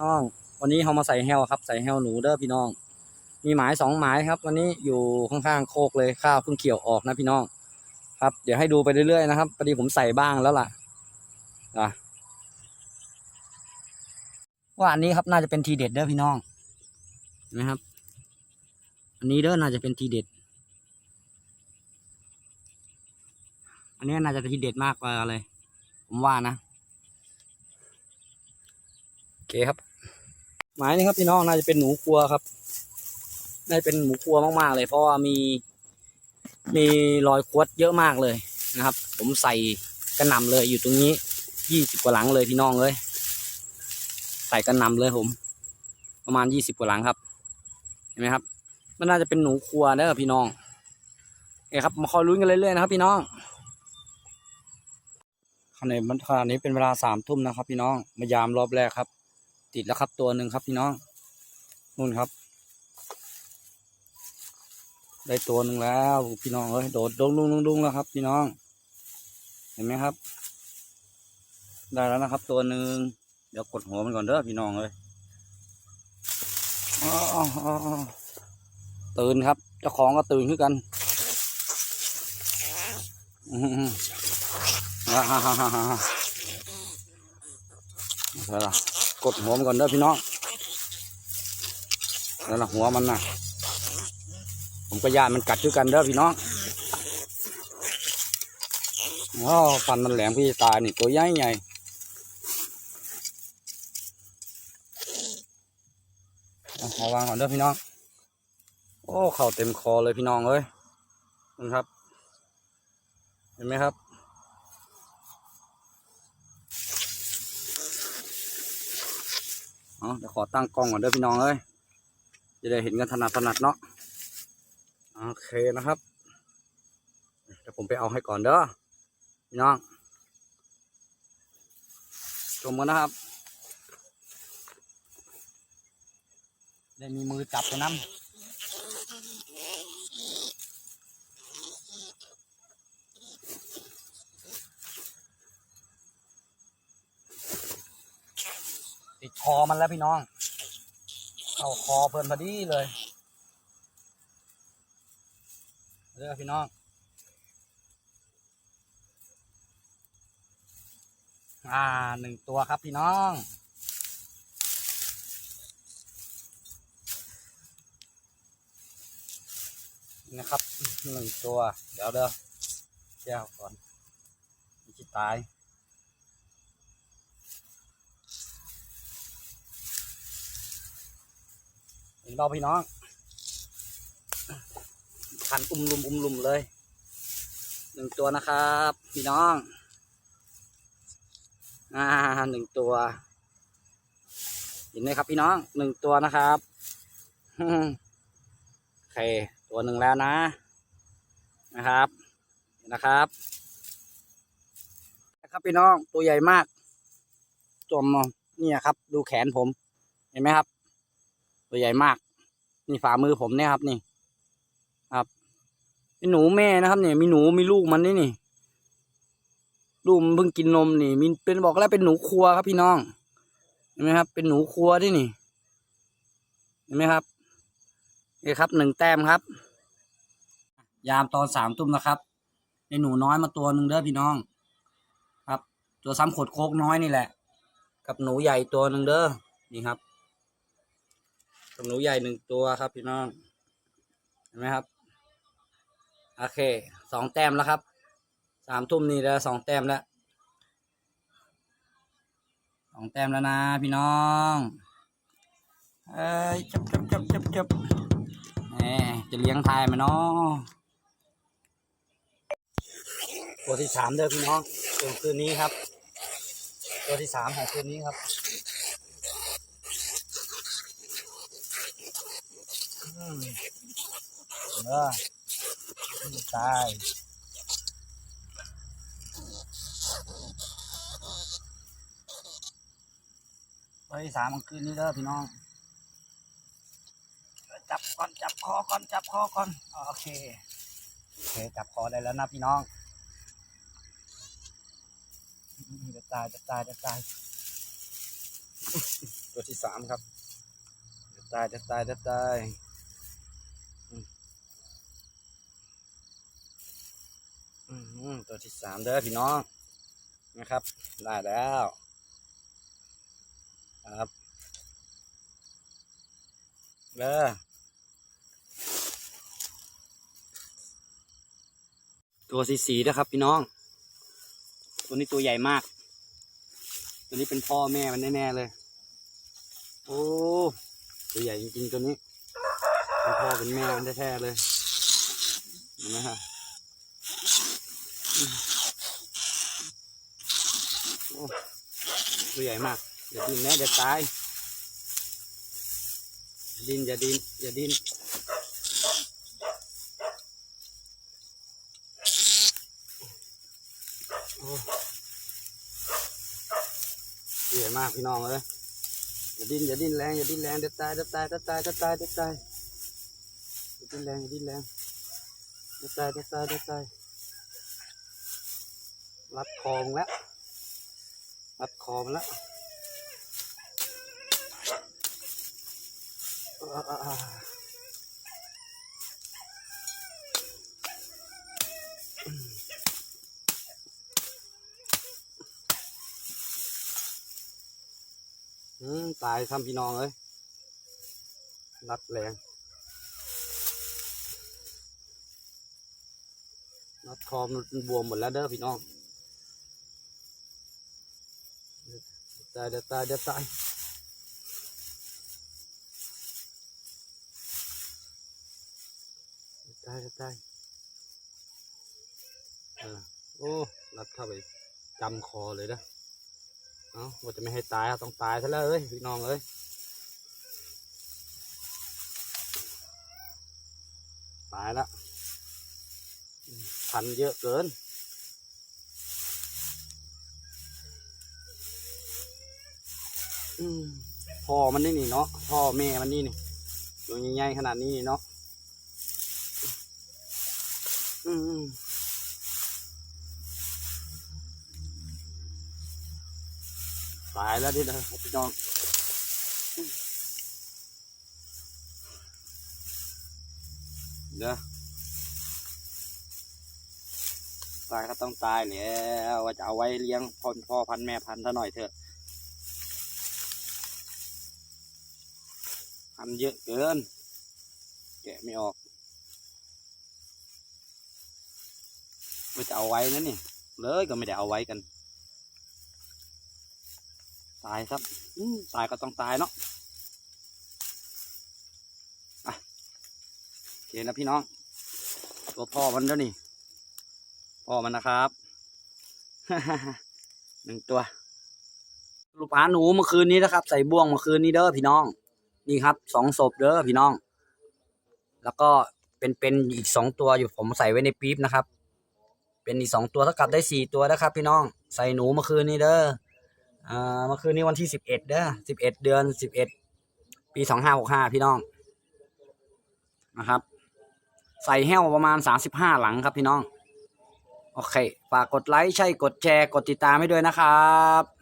น้อง วันนี้เขามาใส่แฮวครับ ใส่แฮวหนูเด้อพี่น้อง มีหมายสองหมายครับ วันนี้อยู่ข้างๆโคกเลยข้าวเพิ่งเกี่ยวออกนะพี่น้อง ครับ เดี๋ยวให้ดูไปเรื่อยๆนะครับพอดีผมใส่บ้างแล้วล่ะนะว่าอันนี้ครับน่าจะเป็นทีเด็ดเด้อพี่น้องเห็นไหมครับ อันนี้เด้อน่าจะเป็นทีเด็ด อันนี้น่าจะทีเด็ดมากกว่าเลย ผมว่านะโอเคครับ หมายนี้ครับพี่น้องน่าจะเป็นหนูครัวครับน่าจะเป็นหมูครัวมากๆเลย เพราะว่ามีมีรอยคดเยอะมากเลยนะครับ ผมใส่กระน่ำเลยอยู่ตรงนี้ยี่สิบกว่าหลังเลยพี่น้องเลยใส่กระน่ำเลยผม ประมาณยี่สิบกว่าหลังครับเห็นไหมครับ มันน่าจะเป็นหนูครัวเด้อพี่น้องโอเคครับมาคอยลุ้นกันเรื่อยๆนะครับ พี่น้องขณะนี้เป็นเวลาสามทุ่มนะครับ พี่น้องมายามรอบแรกครับ ติดแล้วครับตัวหนึ่งครับพี่น้องนู่นครับ ได้ตัวหนึ่งแล้วพี่น้องเอ้ยโดดดงดุงดุ้งดุ้งแล้วครับ พี่น้อง เห็นไหมครับ ได้แล้วนะครับ ตัวหนึ่งเดี๋ยวกดหัวมันก่อนเด้อพี่น้องเอ้ยอ้าวอ้าวอ้าวอ้าวตื่นครับเจ้าของก็ตื่นขึ้นกันอืมอ่าฮ่าฮ่าฮ่าฮ่าฮ่าเอาล่ะ กดหัวมันก่อนเด้อพี่น้องแล้วล่ะหัวมันนะผมก็ย่านมันกัดด้วยกันเด้อพี่น้องว้าวฟันมันแหลมพี่ตายนี่ตัวใหญ่ใหญ่เอามาวางก่อนเด้อพี่น้อง โอ้ เข่าเต็มคอเลยพี่น้องเอ้ยนี่ครับ เห็นไหมครับ เอาเดี๋ยวขอตั้งกล้องก่อนเด้อพี่น้องเอ้ยจะได้เห็นกันถนัดถนัดเนาะโอเคนะครับเดี๋ยวผมไปเอาให้ก่อนเด้อพี่น้องชมกันนะครับ ได้มีมือจับไปน้ำ ติดคอมันแล้วพี่น้อง เข้าคอเพลินพอดีเลยเด้อพี่น้องอ่าหนึ่งตัวครับพี่น้องนะครับหนึ่งตัว เดี๋ยวเด้อแก้วก่อนมันจะตาย เห็นเปล่าพี่น้องพันอุ้มลุมอุ้มลุมเลยหนึ่งตัวนะครับ พี่น้องอ่าหนึ่งตัว เห็นไหมครับพี่น้องหนึ่งตัวนะครับโอเคตัวหนึ่งแล้วนะ นะครับนนะครับนะครับพี่น้องตัวใหญ่มากจมเนี่ยครับ ดูแขนผม เห็นไหมครับ ตัวใหญ่มาก นี่ฝ่ามือผมเนี่ยครับนี่ ครับเป็นหนูแม่นะครับเนี่ยมีหนูมีลูกมันนี่นี่ ลูกมันเพิ่งกินนมนี่มีเป็นบอกแล้วเป็นหนูครัวครับพี่น้อง เห็นไหมครับ เป็นหนูครัวที่นี่ เห็นไหมครับนี่ครับหนึ่งแต้มครับ ยามตอนสามทุ่มนะครับในหนูน้อยมาตัวหนึ่งเด้อพี่น้อง ครับ ตัวซ้ำขดโคกน้อยนี่แหละ กับหนูใหญ่ตัวหนึ่งเด้อนี่ครับ กับหนูใหญ่หนึ่งตัวครับพี่น้อง เห็นไหมครับ โอเค สองแต้มแล้วครับ สามทุ่มนี่แล้วสองแต้มแล้ว สองแต้มแล้วนะพี่น้องเอ้ยจับจับจับจับจับแหมจะเลี้ยงทายไหมเนาะตัวที่สามเด้อพี่น้องตัวคืนนี้ครับ ตัวที่สามของคืนนี้ครับ อืม เออตายตัวที่สามของคืนนี้เด้อพี่น้อง จับก่อนจับคอก่อนจับคอก่อนโอเคโอเคจับคอได้แล้วนะพี่น้องจะตายจะตายจะตาย ตัวที่สามครับ จะตายจะตายจะตายอืมอืม ตัวที่สามเด้อพี่น้องนะครับ ได้แล้วครับเด้อตัวสีสีนะครับพี่น้อง ตัวนี้ตัวใหญ่มาก ตัวนี้เป็นพ่อแม่มันแน่ๆเลย โอ้ตัวใหญ่จริงๆตัวนี้ เป็นพ่อเป็นแม่มันแท้ๆเลยเห็นไหมฮะ ตัวใหญ่มาก อย่าดิ้นนะอย่าตาย ดิ้นอย่าดิ้นอย่าดิ้นโอ้ตัวใหญ่มากพี่น้องเลยอย่าดิ้นอย่าดิ้นแรงอย่าดิ้นแรงเดี๋ยวตายเดี๋ยวตายเดี๋ยวตายเดี๋ยวตายเดี๋ยวตายอย่าดิ้นแรงอย่าดิ้นแรงเดี๋ยวตายเดี๋ยวตายเดี๋ยวตาย รัดคอมึงแล้วรัดคอมแล้วอ่าอ่าอ่าอืมตายทำพี่น้องเลยรัดแรงรัดคอมันบวมหมดแล้วเด้อพี่น้องเดี๋ยว ตายเดี๋ยวตายเดี๋ยวตายตายตายเออโอ้รัดเข้าไปจำคอเลยนะเอ้าว่าจะไม่ให้ตายต้องตายซะแล้วเอ้ยพี่น้องเอ้ยตายละพันเยอะเกิน พ่อมันนี่นี่เนาะพ่อแม่มันนี่นี่ตัวใหญ่ๆขนาดนี้นี่เนาะอืมตายแล้วดินะพี่น้องเด้อตายก็ต้องตายแล้วว่าจะเอาไว้เลี้ยงพ่อพ่อพันแม่พันธุ์ซะหน่อยเถอะันเยอะเกิน แกะไม่ออกว่าจะเอาไว้นั่นนี่ เลยก็ไม่ได้เอาไว้กัน ตายครับตายก็ต้องตายเนาะอะโอเคนะพี่น้อง ตัวพ่อมันแล้วนี่ พ่อมันนะครับหนึ่งตัวลูกปลาหนูเมื่อคืนนี้นะครับ ใส่บ่วงเมื่อคืนนี้เด้อพี่น้อง นี่ครับสองศพเด้อพี่น้อง แล้วก็เป็นเป็นอีกสองตัวอยู่ผมใส่ไว้ในปี๊บนะครับ เป็นอีกสองตัวเท่ากับได้สี่ตัวนะครับ พี่น้องใส่หนูเมื่อคืนนี้เด้ออ่าเมื่อคืนนี้วันที่สิบเอ็ดเด้อสิบเอ็ดเดือนสิบเอ็ดปีสองห้าหกห้าพี่น้องนะครับ ใส่แห้วประมาณสามสิบห้าหลังครับพี่น้อง โอเค ฝากกดไลค์ใช่กดแชร์กดติดตามให้ด้วยนะครับ